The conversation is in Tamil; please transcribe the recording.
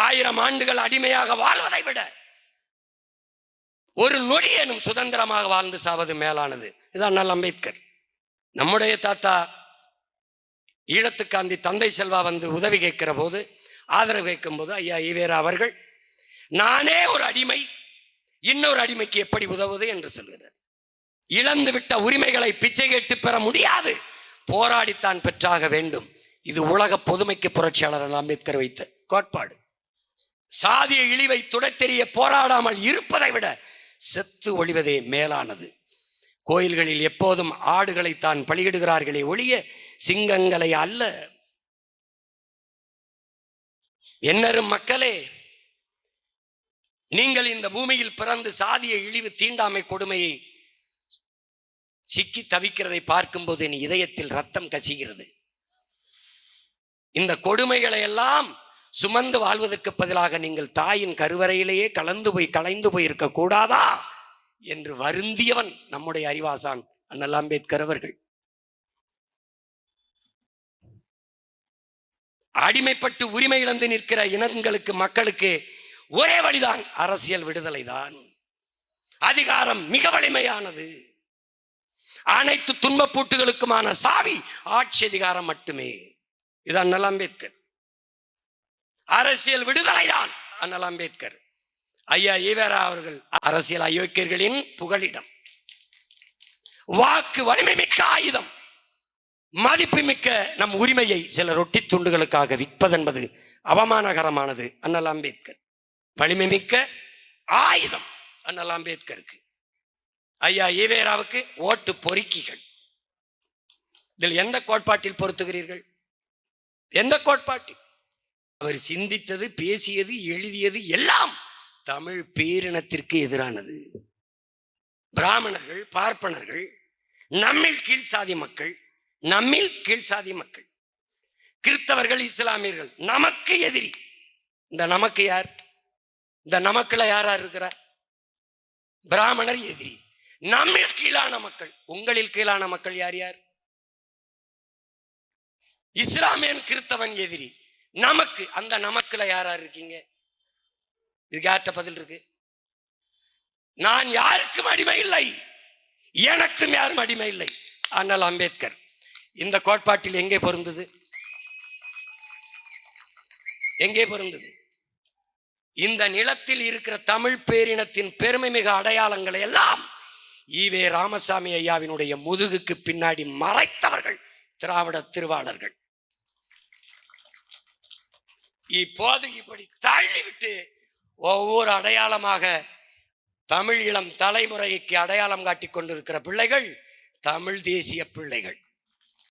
ஆயிரம் ஆண்டுகள் அடிமையாக வாழ்வதை விட ஒரு நொடியேனும் சுதந்திரமாக வாழ்ந்து சாவது மேலானது. இதான் நல்ல அம்பேத்கர். நம்முடைய தாத்தா ஈழத்துக்காந்தி தந்தை செல்வா வந்து உதவி கேட்கிற போது ஆதரவு கேட்கும் போது ஐயா ஈவேரா அவர்கள். நானே ஒரு அடிமை. இன்னொரு அடிமைக்கு எப்படி உதவுவது? என்று சொல்கிறார். இழந்து விட்ட உரிமைகளை பிச்சை கேட்டு பெற முடியாது. போராடித்தான் பெற்றாக வேண்டும். இது உலக பொதுமைக்கு புரட்சியாளர் அம்பேத்கர் வைத்த கோட்பாடு. சாதிய இழிவை துடைத்தெறிய போராடாமல் இருப்பதை விட செத்து ஒழிவதே மேலானது. கோயில்களில் எப்போதும் ஆடுகளை தான் பலியிடுகிறார்களே ஒழிய சிங்கங்களை அல்ல. என்னரும் மக்களே நீங்கள் இந்த பூமியில் பிறந்து சாதிய இழிவு தீண்டாமை கொடுமையை சிக்கி தவிக்கிறதை பார்க்கும்போது என் இதயத்தில் ரத்தம் கசிகிறது. இந்த கொடுமைகளை எல்லாம் சுமந்து வாழ்வதற்கு பதிலாக நீங்கள் தாயின் கருவறையிலேயே கலந்து போய் கலைந்து போய் இருக்கக்கூடாதா என்று வருந்தியவன் நம்முடைய அறிவாசான் அண்ணல் அம்பேத்கர் அவர்கள். அடிமைப்பட்டு உரிமை இழந்து நிற்கிற இனங்களுக்கு மக்களுக்கு ஒரே வழிதான் அரசியல் விடுதலை தான் அதிகாரம் மிக வலிமையானது. அனைத்து துன்பப்பூட்டுகளுக்குமான சாவி ஆட்சி அதிகாரம் மட்டுமே. இது அண்ணல் அம்பேத்கர். அரசியல் விடுதலை தான் அண்ணல் அம்பேத்கர். ஐயா ஈவேரா அவர்கள் அரசியல் அயோக்கியர்களின் புகலிடம். வாக்கு வலிமை மிக்க ஆயுதம். மதிப்புமிக்க நம் உரிமையை சில ரொட்டி துண்டுகளுக்காக விற்பதென்பது அவமானகரமானது அண்ணல் அம்பேத்கர். வலிமை மிக்க ஆயுதம் அண்ணல் அம்பேத்கருக்கு. ஐயா ஈவேராவுக்கு ஓட்டு பொறுக்கிகள். இதில் எந்த கோட்பாட்டில் பொருத்துகிறீர்கள் எந்த கோட்பாட்டில்? அவர் சிந்தித்தது பேசியது எழுதியது எல்லாம் தமிழ் பேரினத்திற்கு எதிரானது. பிராமணர்கள் பார்ப்பனர்கள் நம்மில் கீழ் சாதி மக்கள் நம்மில் கீழ் சாதி மக்கள் கிறிஸ்தவர்கள் இஸ்லாமியர்கள் நமக்கு எதிரி. இந்த நமக்கு யார்? இந்த நமக்குல யாரா இருக்கிறார்? பிராமணர் எதிரி. நம்மில் கீழான மக்கள் உங்களில் கீழான மக்கள் யார் யார்? இஸ்லாமியன் கிறிஸ்தவன் எதிரி. நமக்கு அந்த நமக்குல யாரா இருக்கீங்க? இதுக்கு யார்கிட்ட பதில் இருக்கு? நான் யாருக்கும் அடிமை இல்லை. எனக்கும் யாரும் அடிமை இல்லை. ஆனால் அம்பேத்கர் இந்த கோட்பாட்டில் எங்கே பொருந்தது? எங்கே பொருந்தது? இந்த நிலத்தில் இருக்கிற தமிழ் பேரினத்தின் பெருமை மிக அடையாளங்களை எல்லாம் ஈவே ராமசாமி ஐயாவினுடைய முதுகுக்கு பின்னாடி மறைத்தவர்கள் திராவிட திருவாளர்கள். இப்போதைக்குப்படி தள்ளிவிட்டு ஒவ்வொரு அடையாளமாக தமிழ் இளம் தலைமுறைக்கு அடையாளம் காட்டிக் கொண்டிருக்கிற பிள்ளைகள் தமிழ் தேசிய பிள்ளைகள்.